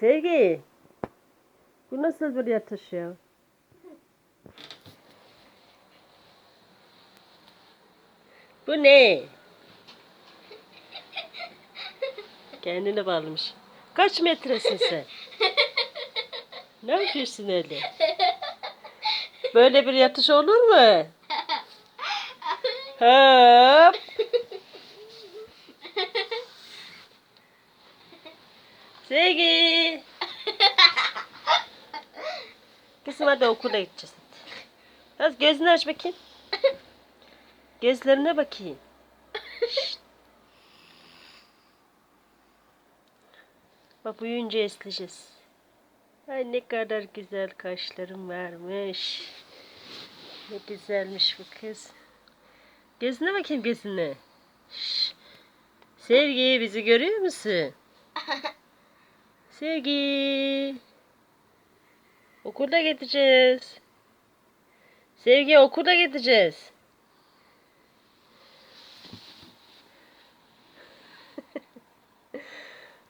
Sevgi. Bu nasıl bir yatış ya? Bu ne? Kendine bağlamış. Kaç metresin sen? Ne yapıyorsun öyle? Böyle bir yatış olur mu? Hop. Sevgi. Kızım hadi okula gideceğiz. Biraz gözünü aç bakayım. Gözlerine bakayım. Bak büyüyünce esleyeceğiz. Ay ne kadar güzel kaşlarım varmış. Ne güzelmiş bu kız. Gözüne bakayım gözüne. Şşt. Sevgi bizi görüyor musun? Sevgi. Okulda gideceğiz. Sevgi okulda gideceğiz.